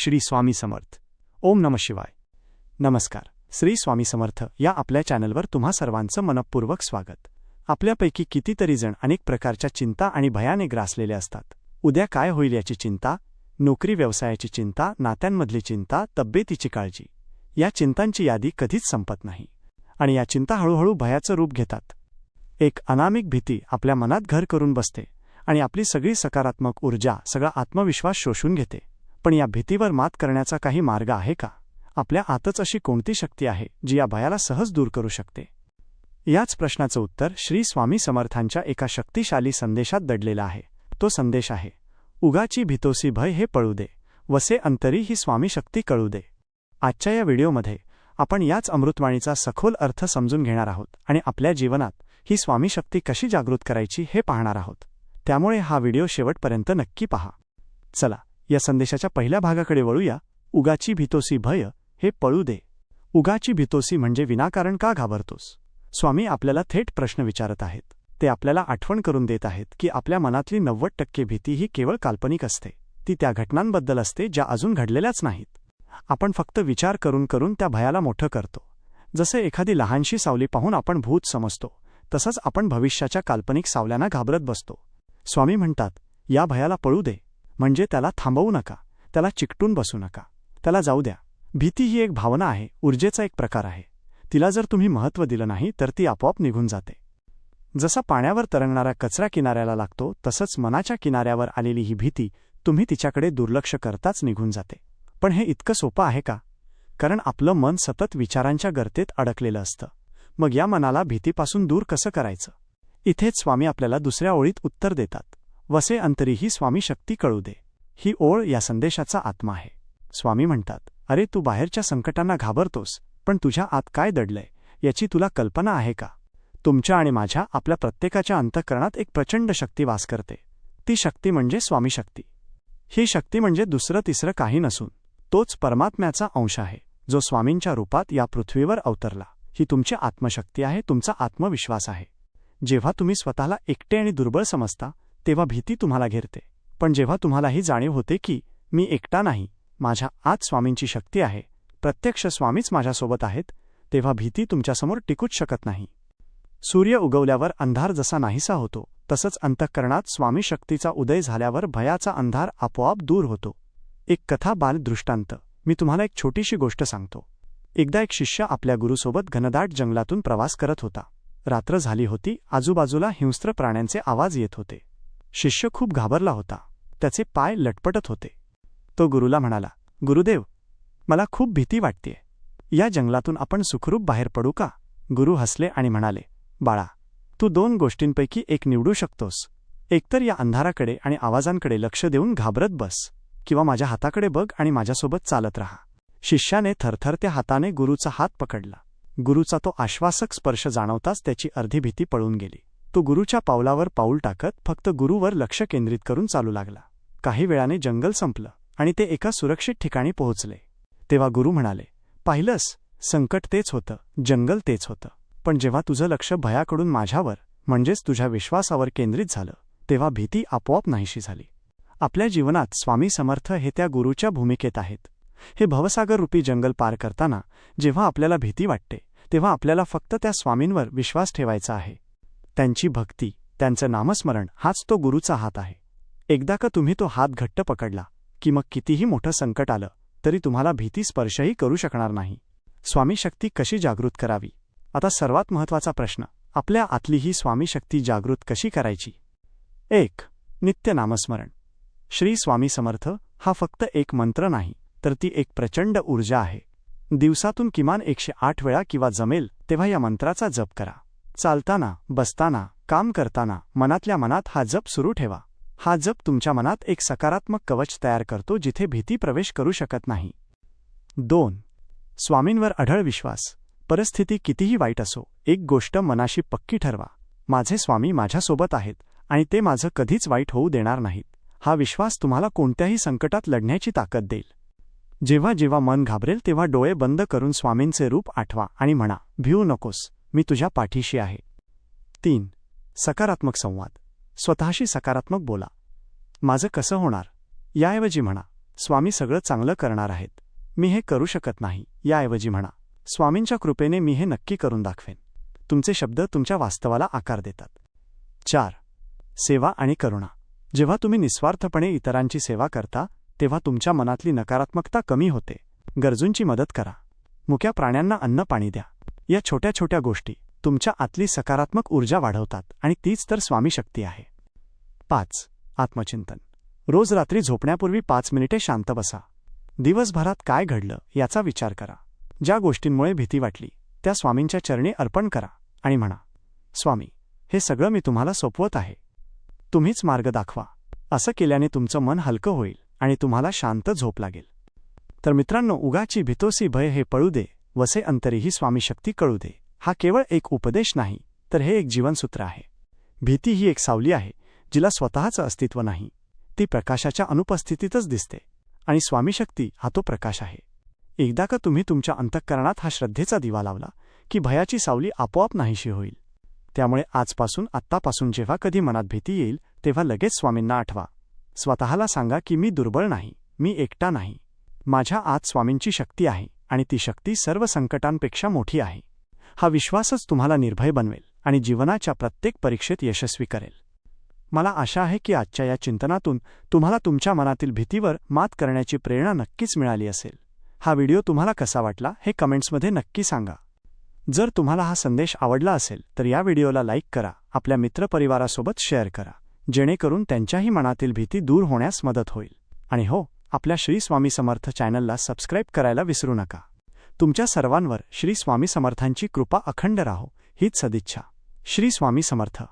श्री स्वामी समर्थ. ओम नम शिवाय. नमस्कार. श्री स्वामी समर्थ या आपल्या चॅनलवर तुम्हा सर्वांचं मनपूर्वक स्वागत. आपल्यापैकी कितीतरी जण अनेक प्रकारच्या चिंता आणि भयाने ग्रासलेले असतात. उद्या काय होईल याची चिंता? नोकरी व्यवसायाची चिंता नात्यांमधली चिंता तब्येतीची काळजी. या चिंतांची यादी कधीच संपत नाही. आणि या चिंता हळूहळू भयाचं रूप घेतात. एक अनामिक भीती आपल्या मनात घर करून बसते आणि आपली सगळी सकारात्मक ऊर्जा सगळा आत्मविश्वास शोषून घेते. पण या भीतीवर मात करण्याचा काही मार्ग आहे का? आपल्या आतच अशी कोणती शक्ती आहे जी या भयाला सहज दूर करू शकते? याच प्रश्नाचं उत्तर श्री स्वामी समर्थांच्या एका शक्तिशाली संदेशात दडलेला आहे. तो संदेश आहे उगाची भितोसी भय हे पळू दे वसे अंतरी ही स्वामी शक्ती कळू दे. आजच्या या व्हिडिओमध्ये आपण याच अमृतवाणीचा सखोल अर्थ समजून घेणार आहोत आणि आपल्या जीवनात ही स्वामी शक्ती कशी जागृत करायची हे पाहणार आहोत. त्यामुळे हा व्हिडिओ शेवटपर्यंत नक्की पहा. चला या संदेशाच्या पहिल्या भागाकडे वळूया. उगाची भीतोसी भय हे पळू दे. उगाची भीतोसी म्हणजे विनाकारण का घाबरतोस? स्वामी आपल्याला थेट प्रश्न विचारत आहेत. ते आपल्याला आठवण करून देत आहेत की आपल्या मनातली नव्वद टक्के भीती ही केवळ काल्पनिक असते. ती त्या घटनांबद्दल असते ज्या अजून घडलेल्याच नाहीत. आपण फक्त विचार करून करून त्या भयाला मोठं करतो. जसे एखादी लहानशी सावली पाहून आपण भूत समजतो तसंच आपण भविष्याच्या काल्पनिक सावल्यांना घाबरत बसतो. स्वामी म्हणतात या भयाला पळू दे. म्हणजे त्याला थांबवू नका. त्याला चिकटून बसू नका. त्याला जाऊ द्या. भीती ही एक भावना आहे. ऊर्जेचा एक प्रकार आहे. तिला जर तुम्ही महत्त्व दिलं नाही तर ती आपोआप निघून जाते. जसा पाण्यावर तरंगणारा कचरा किनाऱ्याला लागतो तसंच मनाच्या किनाऱ्यावर आलेली ही भीती तुम्ही तिच्याकडे दुर्लक्ष करताच निघून जाते. पण हे इतकं सोपं आहे का? कारण आपलं मन सतत विचारांच्या गर्तेत अडकलेलं असतं. मग या मनाला भीतीपासून दूर कसं करायचं? इथेच स्वामी आपल्याला दुसऱ्या ओळीत उत्तर देतात. वसे अंतरी ही स्वामी शक्ती कळू दे. ही ओळ या संदेशाचा आत्मा आहे. स्वामी म्हणतात अरे तू बाहेरच्या संकटांना घाबरतोस पण तुझ्या आत काय दडलंय याची तुला कल्पना आहे का? तुमच्या आणि माझ्या आपल्या प्रत्येकाच्या अंतःकरणात एक प्रचंड शक्ती वास करते. ती शक्ती म्हणजे स्वामी शक्ती. ही शक्ती म्हणजे दुसरं तिसरं काही नसून तोच परमात्म्याचा अंश आहे जो स्वामींच्या रूपात या पृथ्वीवर अवतरला. ही तुमची आत्मशक्ती आहे तुमचा आत्मविश्वास आहे. जेव्हा तुम्ही स्वतःला एकटे आणि दुर्बळ समजता तेव्हा भीती तुम्हाला घेरते. पण जेव्हा तुम्हाला ही जाणीव होते की मी एकटा नाही माझ्या आत स्वामींची शक्ती आहे प्रत्यक्ष स्वामीच माझ्यासोबत आहेत तेव्हा भीती तुमच्यासमोर टिकूच शकत नाही. सूर्य उगवल्यावर अंधार जसा नाहीसा होतो तसंच अंतःकरणात स्वामी शक्तीचा उदय झाल्यावर भयाचा अंधार आपोआप दूर होतो. एक कथा बाल दृष्टांत. मी तुम्हाला एक छोटीशी गोष्ट सांगतो. एकदा एक शिष्य आपल्या गुरुसोबत घनदाट जंगलातून प्रवास करत होता. रात्र झाली होती आजूबाजूला हिंस्त्र प्राण्यांचे आवाज येत होते. शिष्य खूप घाबरला होता. त्याचे पाय लटपटत होते. तो गुरुला म्हणाला गुरुदेव मला खूप भीती वाटतेय. या जंगलातून आपण सुखरूप बाहेर पडू का? गुरु हसले आणि म्हणाले बाळा तू दोन गोष्टींपैकी एक निवडू शकतोस. एकतर या अंधाराकडे आणि आवाजांकडे लक्ष देऊन घाबरत बस किंवा माझ्या हाताकडे बघ आणि माझ्यासोबत चालत राहा. शिष्याने थरथरत्या हाताने गुरुचा हात पकडला. गुरुचा तो आश्वासक स्पर्श जाणवताच त्याची अर्धी भीती पळून गेली. तो गुरुच्या पावलावर पाऊल टाकत फक्त गुरुवर लक्ष केंद्रित करून चालू लागला. काही वेळाने जंगल संपलं आणि ते एका सुरक्षित ठिकाणी पोहोचले. तेव्हा गुरु म्हणाले पाहिलंस संकट तेच होतं जंगल तेच होतं. पण जेव्हा तुझं लक्ष भयाकडून माझ्यावर म्हणजेच तुझ्या विश्वासावर केंद्रित झालं तेव्हा भीती आपोआप नाहीशी झाली. आपल्या जीवनात स्वामी समर्थ हे त्या गुरुच्या भूमिकेत आहेत. हे भवसागर रूपी जंगल पार करताना जेव्हा आपल्याला भीती वाटते तेव्हा आपल्याला फक्त त्या स्वामींवर विश्वास ठेवायचा आहे. त्यांची भक्ती त्यांचं नामस्मरण हाच तो गुरुचा हात आहे. एकदा का तुम्ही तो हात घट्ट पकडला की मग कितीही मोठं संकट आलं तरी तुम्हाला भीती स्पर्शही करू शकणार नाही. स्वामी शक्ती कशी जागृत करावी? आता सर्वात महत्त्वाचा प्रश्न आपल्या आतली ही स्वामी शक्ती जागृत कशी करायची? एक नित्य नामस्मरण. श्री स्वामी समर्थ हा फक्त एक मंत्र नाही तर ती एक प्रचंड ऊर्जा आहे. दिवसातून किमान एकशे आठ वेळा किंवा जमेल तेव्हा या मंत्राचा जप करा. चालताना बसताना काम करताना मनातल्या मनात हा जप सुरू ठेवा. हा जप तुमच्या मनात एक सकारात्मक कवच तयार करतो जिथे भीती प्रवेश करू शकत नाही. दोन. स्वामींवर अढळ विश्वास. परिस्थिती कितीही वाईट असो एक गोष्ट मनाशी पक्की ठरवा. माझे स्वामी माझ्यासोबत आहेत आणि ते माझं कधीच वाईट होऊ देणार नाहीत. हा विश्वास तुम्हाला कोणत्याही संकटात लढण्याची ताकद देईल. जेव्हा जेव्हा मन घाबरेल तेव्हा डोळे बंद करून स्वामींचे रूप आठवा आणि म्हणा भिऊ नकोस. मी तुझ्या पाठीशी आहे. तीन सकारात्मक संवाद. स्वतःशी सकारात्मक बोला. माझं कसं होणार? याऐवजी म्हणा स्वामी सगळं चांगलं करणार आहेत. मी हे करू शकत नाही. याऐवजी म्हणा स्वामींच्या कृपेने मी हे नक्की करून दाखवेन. तुमचे शब्द तुमच्या वास्तवाला आकार देतात. चार सेवा आणि करुणा. जेव्हा तुम्ही निस्वार्थपणे इतरांची सेवा करता तेव्हा तुमच्या मनातली नकारात्मकता कमी होते. गरजूंची मदत करा. मुक्या प्राण्यांना अन्न पाणी द्या. या छोट्या छोट्या गोष्टी तुमच्या आतली सकारात्मक ऊर्जा वाढवतात आणि तीच तर स्वामी शक्ती आहे. पाच. आत्मचिंतन. रोज रात्री झोपण्यापूर्वी पाच मिनिटे शांत बसा. दिवसभरात काय घडलं याचा विचार करा. ज्या गोष्टींमुळे भीती वाटली त्या स्वामींच्या चरणी अर्पण करा आणि म्हणा स्वामी हे सगळं मी तुम्हाला सोपवत आहे. तुम्हीच मार्ग दाखवा. असं केल्याने तुमचं मन हलकं होईल आणि तुम्हाला शांत झोप लागेल. तर मित्रांनो उगाची भितोसी भय हे पळू दे. वसे अंतरीही स्वामी शक्ती कळू दे. हा केवळ एक उपदेश नाही तर हे एक जीवनसूत्र आहे. भीती ही एक सावली आहे जिला स्वतःचं अस्तित्व नाही. ती प्रकाशाच्या अनुपस्थितीतच दिसते. आणि स्वामीशक्ती हा तो प्रकाश आहे. एकदा का तुम्ही तुमच्या अंतःकरणात हा श्रद्धेचा दिवा लावला की भयाची सावली आपोआप नाहीशी होईल. त्यामुळे आजपासून आत्तापासून जेव्हा कधी मनात भीती येईल तेव्हा लगेच स्वामींना आठवा. स्वतःला सांगा की मी दुर्बळ नाही मी एकटा नाही. माझ्या आत स्वामींची शक्ती आहे. आणि ती शक्ती सर्व संकटांपेक्षा मोठी आहे. हा विश्वासच तुम्हाला निर्भय बनवेल आणि जीवनाच्या प्रत्येक परीक्षेत यशस्वी करेल. मला आशा आहे की आजच्या या चिंतनातून तुम्हाला तुमच्या मनातील भीतीवर मात करण्याची प्रेरणा नक्कीच मिळाली असेल. हा व्हिडिओ तुम्हाला कसा वाटला हे कमेंट्समध्ये नक्की सांगा. जर तुम्हाला हा संदेश आवडला असेल तर या व्हिडिओला लाईक करा आपल्या मित्रपरिवारासोबत शेअर करा जेणेकरून त्यांच्याही मनातील भीती दूर होण्यास मदत होईल. आणि हो आपल्या श्री स्वामी समर्थ चॅनलला सबस्क्राईब करायला विसरू नका. तुमच्या सर्वांवर श्री स्वामी समर्थांची कृपा अखंड राहो हीच सदिच्छा. श्री स्वामी समर्थ.